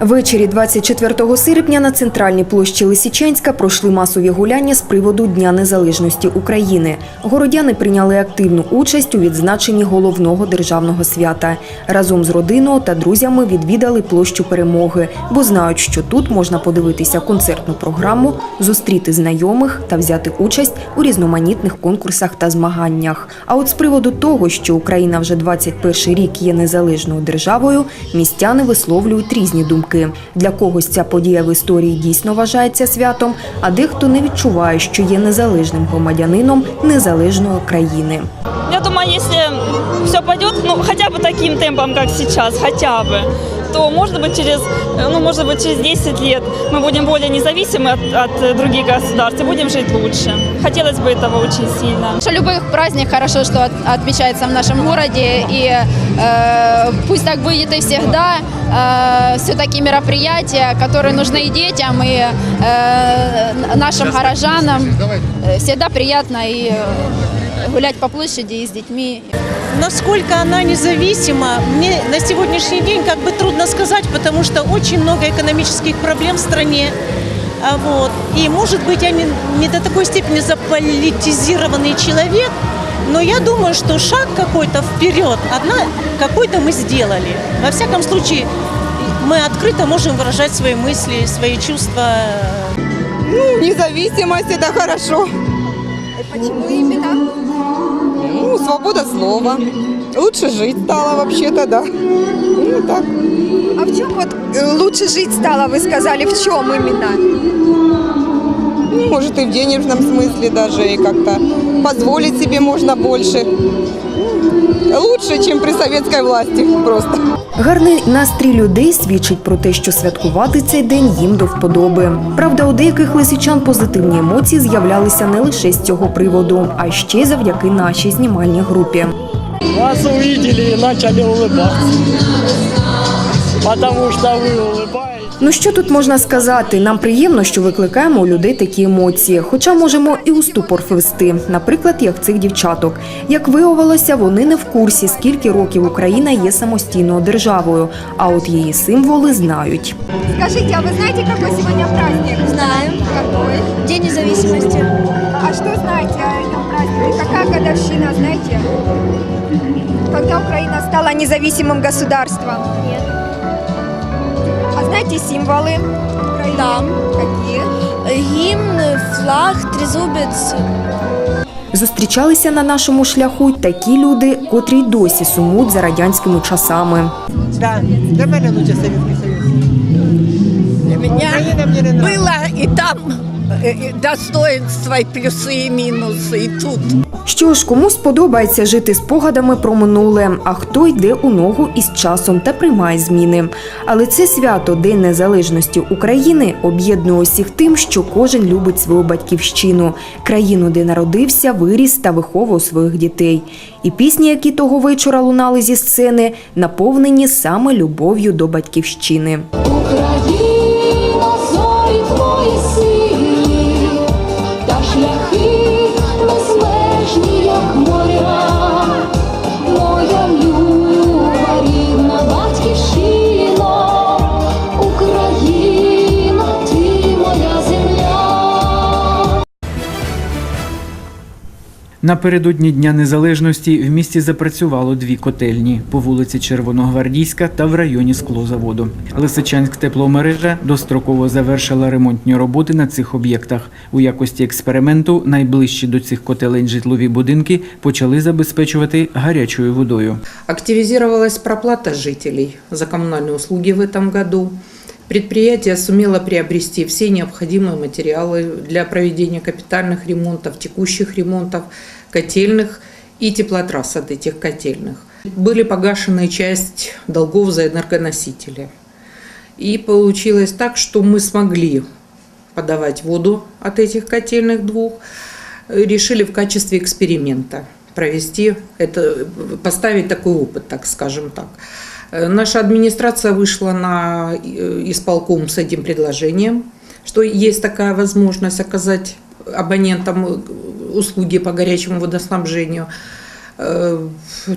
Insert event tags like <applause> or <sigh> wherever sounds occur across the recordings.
Ввечері 24 серпня на центральній площі Лисичанська пройшли масові гуляння з приводу Дня Незалежності України. Городяни прийняли активну участь у відзначенні головного державного свята. Разом з родиною та друзями відвідали площу перемоги, бо знають, що тут можна подивитися концертну програму, зустріти знайомих та взяти участь у різноманітних конкурсах та змаганнях. А от з приводу того, що Україна вже 21 рік є незалежною державою, містяни висловлюють різні думки. Для когось ця подія в історії дійсно вважається святом, а дехто не відчуває, що є незалежним громадянином незалежної країни. Я думаю, якщо все пойдет, ну хоча б таким темпом, як зараз, хоча бы, то может быть через, э, ну может быть через 10 лет мы будем более независимы от, от э, других государств и будем жить лучше. Хотелось бы этого очень сильно. Что любых праздник хорошо, что от- отмечается в нашем городе, и э, пусть так будет и всегда. все-таки мероприятия, которые нужны и детям, и э, нашим горожанам. Э, Всегда приятно и э, гулять по площади и с детьми. Насколько она независима, мне на сегодняшний день как бы трудно сказать, потому что очень много экономических проблем в стране. А Вот. И, может быть, я не, не до такой степени заполитизированный человек, но я думаю, что шаг какой-то вперед, одна, какой-то мы сделали. Во всяком случае, мы открыто можем выражать свои мысли, свои чувства. Ну, независимость это хорошо. Почему именно? Свобода слова. Лучше жить стало вообще-то, да. Ну, так. А в чем вот э, лучше жить стало, вы сказали, в чем именно? Ну, может, и в денежном смысле даже, и как-то позволить себе можно больше. Лучше, чем при советской власти просто. Гарний настрій людей свідчить про те, що святкувати цей день їм до вподоби. Правда, у деяких лисичан позитивні емоції з'являлися не лише з цього приводу, а ще й завдяки нашій знімальній групі. Вас увидели и начали улыбаться. Потому что вы улыбаетесь. Ну що тут можна сказати? Нам приємно, що викликаємо у людей такі емоції, хоча можемо і у ступор ввести, наприклад, як цих дівчаток. Як виявилося, вони не в курсі, скільки років Україна є самостійною державою, а от її символи знають. Скажите, а вы знаете, какой сегодня праздник? Знаем. Какой? День независимости. А что знаете о этом празднике? Какая годовщина, знаете? Когда Украина стала независимым государством? Нет. А знаете символы Украины? Да. Какие? Гимн, флаг, трезубец. Зустрічалися на нашому шляху й такі люди, котрі й досі сумують за радянськими часами. Да, для мене лучше Советский Союз. Для меня Украина мне не нравится. было и там э, и достоинства, и плюсы, и минусы, и тут. Що ж, комусь подобається жити спогадами про минуле, а хто йде у ногу із часом та приймає зміни. Але це свято День Незалежності України об'єднує усіх тим, що кожен любить свою батьківщину, країну, де народився, виріс та виховував своїх дітей. І пісні, які того вечора лунали зі сцени, наповнені саме любов'ю до батьківщини. Напередодні Дня Незалежності в місті запрацювало дві котельні по вулиці Червоногвардійська та в районі склозаводу. Лисичанськ тепломережа достроково завершила ремонтні роботи на цих об'єктах. У якості експерименту найближчі до цих котелень житлові будинки почали забезпечувати гарячою водою. Активизировалась проплата жителей за коммунальные услуги в этом году. Предприятие сумело приобрести все необходимые материалы для проведения капитальных ремонтов, текущих ремонтов, котельных и теплотрасс от этих котельных. Были погашены часть долгов за энергоносители. И получилось так, что мы смогли подавать воду от этих котельных двух. Решили в качестве эксперимента провести это, поставить такой опыт, так скажем так. Э, Наша администрация вышла на э, исполком с этим предложением, что есть такая возможность оказать абонентам э, услуги по горячему водоснабжению. Э,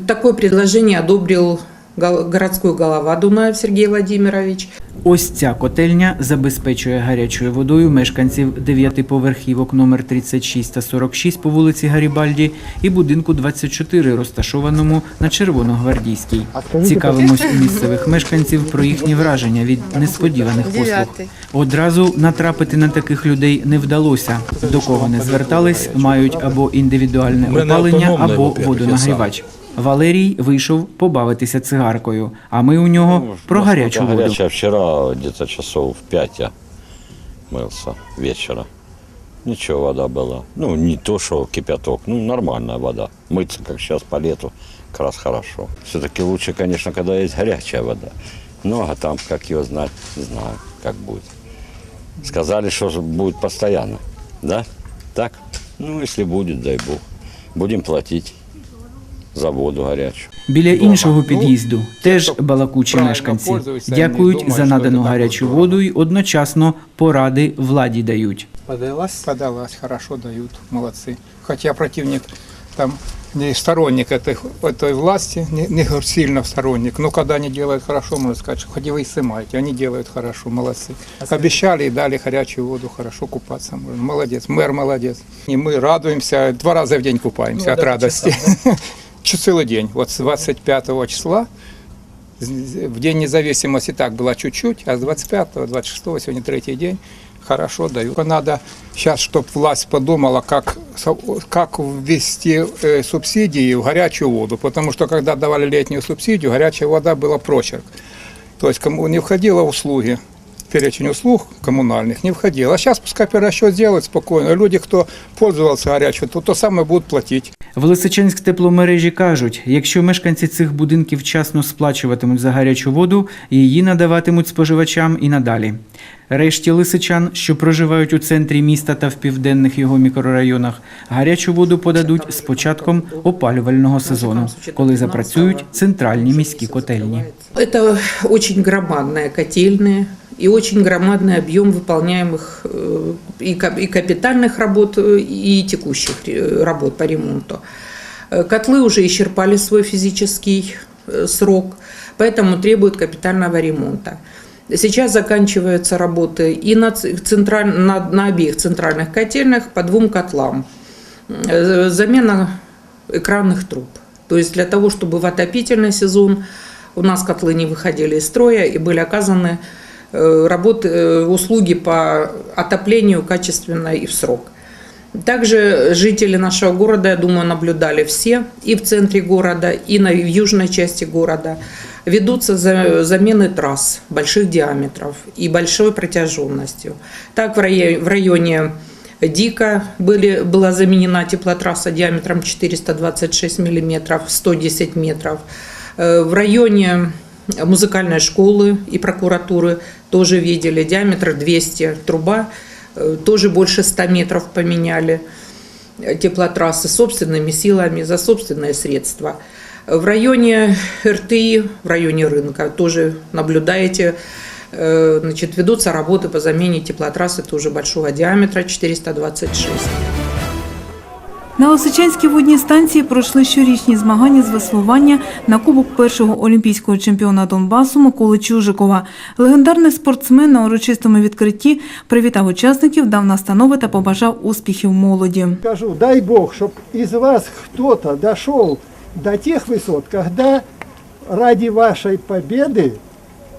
Такое предложение одобрил гол- городской голова Дунаев Сергей Владимирович. Ось ця котельня забезпечує гарячою водою мешканців дев'ятиповерхівок номер 36 та 46 по вулиці Гарібальді і будинку 24, розташованому на Червоногвардійській. Цікавимось у місцевих мешканців про їхні враження від несподіваних послуг. Одразу натрапити на таких людей не вдалося. До кого не звертались, мають або індивідуальне опалення, або водонагрівач. Валерій вийшов побавитися цигаркою, а ми у нього про гарячу воду. Горячая вчера где-то часов в 5 я мылся вечера. Ничего, вода была. Ну, не то, что кипяток, ну, нормальная вода. Мыться, как сейчас по лету, как раз хорошо. Все-таки лучше, конечно, когда есть горячая вода. Ну, а там, как ее знать, не знаю, как будет. Сказали, что же будет постоянно, да? Так? Ну, если будет, дай бог. Будем платить за воду горячую. Біля іншого під'їзду теж балакучі мешканці. Дякують за надану гарячу воду й одночасно поради владі дають. Подалась? Подалась, хорошо дают, молодцы. Хотя противник там не сторонник этой, этой власти, не, не сильно сторонник, но когда они делают хорошо, можно сказать, что хоть вы и снимаете, они делают хорошо, молодцы. Обещали и дали горячую воду, хорошо купаться можно. Молодец, мэр молодец. И мы радуемся, два раза в день купаемся от радости. Чё <laughs> Целый день, вот с 25 числа в День независимости так было чуть-чуть, а с 25-го, 26-го, сегодня третий день, хорошо дают. Надо сейчас, чтобы власть подумала, как, как ввести э, субсидии в горячую воду, потому что когда давали летнюю субсидию, горячая вода была прочерк. То есть кому не входило услуги, перечень услуг коммунальных не входило. А сейчас пускай перерасчет сделают спокойно. Люди, кто пользовался горячей, то то самое будут платить. В Лисичанськ тепломережі кажуть, якщо мешканці цих будинків вчасно сплачуватимуть за гарячу воду, її надаватимуть споживачам і надалі. Решті лисичан, що проживають у центрі міста та в південних його мікрорайонах, гарячу воду подадуть з початком опалювального сезону, коли запрацюють центральні міські котельні. Это очень громадные котельные И очень громадный объем выполняемых э, и ка- и капитальных работ, э, и текущих э, работ по ремонту. Котлы уже исчерпали свой физический срок, поэтому требуют капитального ремонта. Сейчас заканчиваются работы и на, централь- на, на обеих центральных котельных по двум котлам. Замена экранных труб. То есть для того, чтобы в отопительный сезон у нас котлы не выходили из строя и были оказаны работы, э, услуги по отоплению качественно и в срок. Также жители нашего города, я думаю, наблюдали все и в центре города, и на, в южной части города. Ведутся за- замены трасс больших диаметров и большой протяженностью. Так в районе, в районе Дика были, была заменена теплотрасса диаметром 426 мм, 110 метров. Э, В районе музыкальной школы и прокуратуры тоже видели диаметр 200 труба, э, тоже больше 100 метров поменяли э, теплотрассы собственными силами за собственные средства. В районе РТИ, в районе рынка тоже наблюдаете, э, значит, ведутся работы по замене теплотрассы тоже большого диаметра 426. На Лисичанській водній станції пройшли щорічні змагання з веслування на кубок першого олімпійського чемпіона Донбасу Миколи Чужикова. Легендарний спортсмен на урочистому відкритті привітав учасників, дав настанови та побажав успіхів молоді. Скажу, дай Бог, чтобы из вас кто-то дошел до тех высот, когда ради вашей победы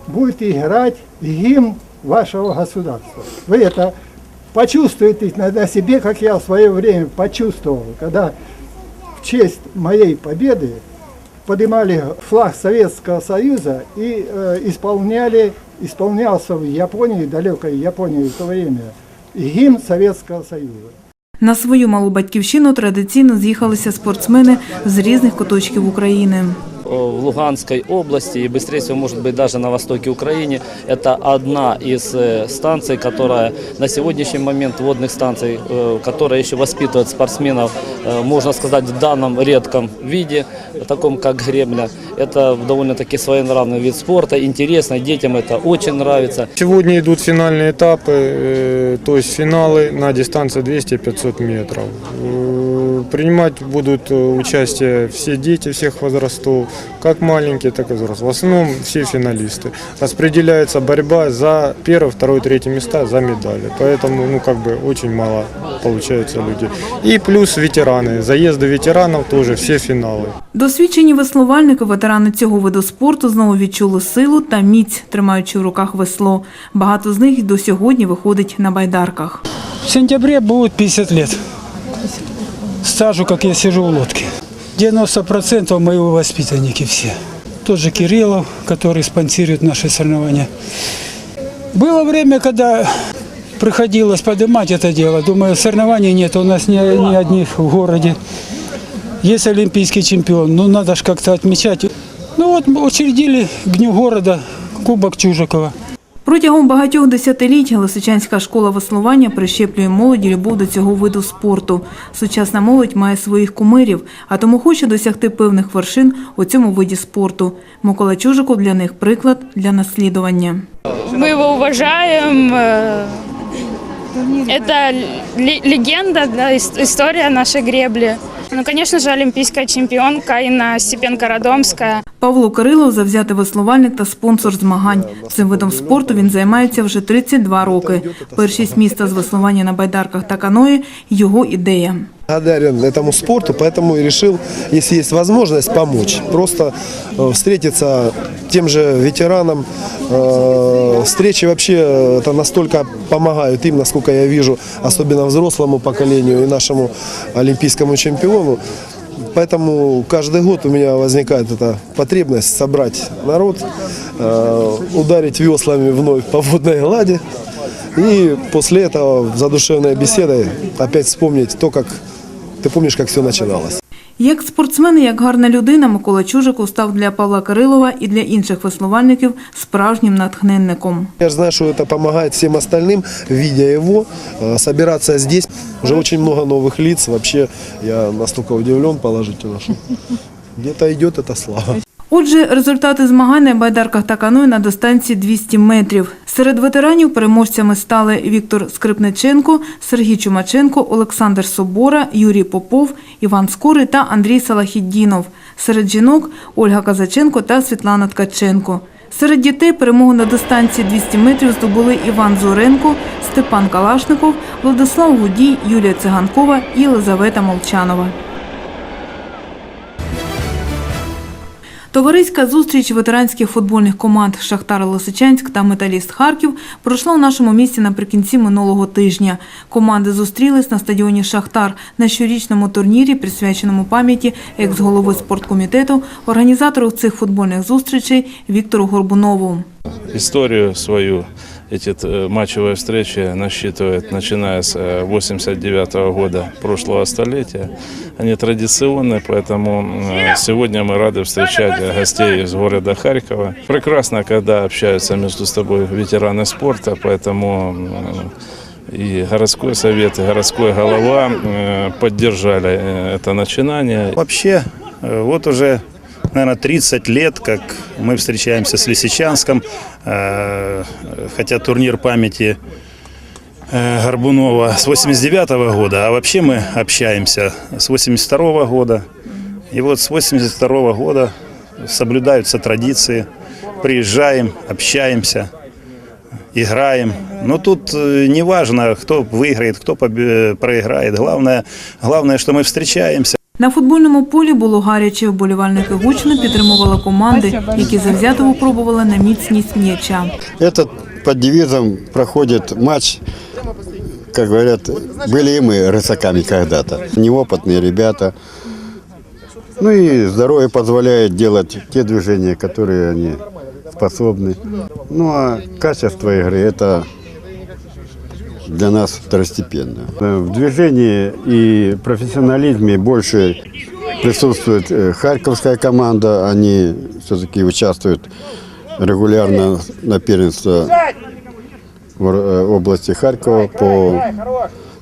будет играть гимн вашего государства. Вы это почувствуете на на себе, как я в свое время почувствовал, когда в честь моей победы поднимали флаг Советского Союза и э, исполняли, исполнялся в Японии, далекой Японии в то время, гимн Советского Союза. На свою малу батьківщину традиційно з'їхалися спортсмени з різних куточків України. В Луганской области и быстрее всего, может быть, даже на востоке Украины. Это одна из э, станций, которая на сегодняшний момент водных станций, э, которая еще воспитывает спортсменов, э, можно сказать, в данном редком виде, таком как гребля. Это довольно-таки своенравный вид спорта, интересно, детям это очень нравится. Сегодня идут финальные этапы, э, то есть финалы на дистанции 200-500 метров. Э, э, принимать будут э, участие все дети всех возрастов, как маленькие, так и взрослые. В основном все финалисты. Распределяется борьба за первое, второе, третье места за медали. Поэтому, ну, как бы очень мало получается людей. И плюс ветераны. Заезды ветеранов тоже все финалы. Досвідчені веслувальники, ветерани цього виду спорту, знову відчули силу та міць, тримаючи в руках весло. Багато з них й до сьогодні виходить на байдарках. В сентябре будет 50 лет Стажу, как я сижу в лодке. 90% мои воспитанники все. Тот же Кириллов, который спонсирует наши соревнования. Было время, когда приходилось поднимать это дело. Думаю, соревнований нет, у нас ни, ни одних в городе. Есть олимпийский чемпион, ну надо же как-то отмечать. Ну вот учредили к Дню города Кубок Чужикова. Протягом багатьох десятиліть Лисичанська школа веслування прищеплює молоді любов до цього виду спорту. Сучасна молодь має своїх кумирів, а тому хоче досягти певних вершин у цьому виді спорту. Микола Чужиков для них приклад для наслідування. Мы его уважаем. э, Это ле- легенда, да, ис- история Ну, звісно ж, олімпійська чемпіонка Інна Сіпенко Радомська. Павло Кирилов завзятий веслувальник та спонсор змагань. Цим видом спорту він займається вже 32 роки. Першість міста з веслування на байдарках та каної – його ідея. Благодарен этому спорту, поэтому и решил, если есть возможность, помочь. Просто э, встретиться тем же ветеранам. Э, Встречи вообще э, это настолько помогают им, насколько я вижу, особенно взрослому поколению и нашему олимпийскому чемпиону. Поэтому каждый год у меня возникает эта потребность собрать народ, ударить веслами вновь по водной глади. И после этого задушевной беседой опять вспомнить то, как ты помнишь, как все начиналось. Як спортсмен і як гарна людина, Микола Чужиков став для Павла Кирилова і для інших веслувальників справжнім натхненником. Я же знаю, что это помогает всем остальным, видя его, э, собираться здесь. Уже очень много новых лиц. Вообще я настолько удивлен положительно, что где-то идет эта слава. Отже, результати змагань на байдарках та каної на дистанції 200 метрів. Серед ветеранів переможцями стали Віктор Скрипниченко, Сергій Чумаченко, Олександр Собора, Юрій Попов, Іван Скорий та Андрій Салахіддінов. Серед жінок Ольга Казаченко та Світлана Ткаченко. Серед дітей перемогу на дистанції 200 метрів здобули Іван Зоренко, Степан Калашников, Владислав Гудій, Юлія Циганкова і Єлизавета Молчанова. Товариська зустріч ветеранських футбольних команд Шахтар Лисичанськ та Металіст Харків пройшла у нашому місті наприкінці минулого тижня. Команди зустрілись на стадіоні Шахтар на щорічному турнірі, присвяченому пам'яті екс-голови спорткомітету, організатору цих футбольних зустрічей Віктору Горбунову. Історію свою эти э, матчевые встречи насчитывает, начиная с 89 года прошлого столетия. Они традиционные, поэтому э, сегодня мы рады встречать гостей из города Харькова. Прекрасно, когда общаются между собой ветераны спорта, поэтому э, и городской совет, и городской голова э, поддержали э, это начинание. Вообще, э, вот уже, наверное, 30 лет, как мы встречаемся с Лисичанском, э, хотя турнир памяти э, Горбунова с 89 года, а вообще мы общаемся с 82 года. И вот с 82 года соблюдаются традиции, приезжаем, общаемся, играем. Но тут э, не важно, кто выиграет, кто проиграет. Главное, главное, что мы встречаемся. На футбольному полі було гаряче. Вболівальники гучно підтримували команди, які завзято випробували на міцність м'яча. Этот под девизом проходит матч, как говорят, были и мы рысаками когда-то. Неопытные ребята. Ну и здоровье позволяет делать те движения, которые они способны. Ну а качество игры – это для нас второстепенно. В движении и профессионализме больше присутствует э, харьковская команда. Они все-таки участвуют регулярно на первенство в э, области Харькова по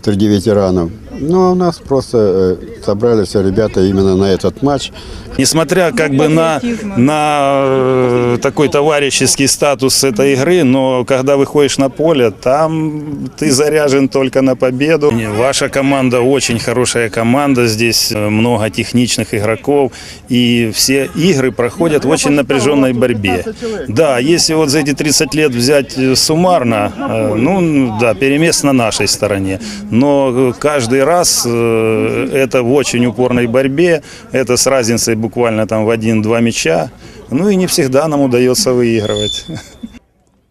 среди ветеранов. Ну, а у нас просто э, собрались все ребята именно на этот матч. Несмотря как бы на, на э, такой товарищеский статус этой игры, но когда выходишь на поле, там ты заряжен только на победу. Ваша команда очень хорошая команда, здесь э, много техничных игроков, и все игры проходят в очень напряженной борьбе. Да, если вот за эти 30 лет взять э, суммарно, э, ну да, перемес на нашей стороне, но э, каждый раз э, это в очень упорной борьбе, это с разницей буквально там в один-два мяча, ну и не всегда нам удается выигрывать.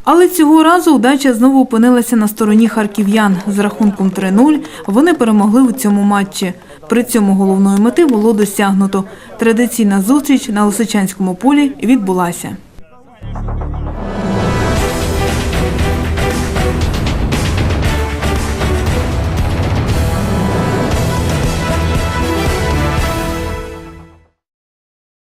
Але цього разу удача знову опинилася на стороні харків'ян. З рахунком 3-0 вони перемогли у цьому матчі. При цьому головної мети було досягнуто. Традиційна зустріч на Лисичанському полі відбулася.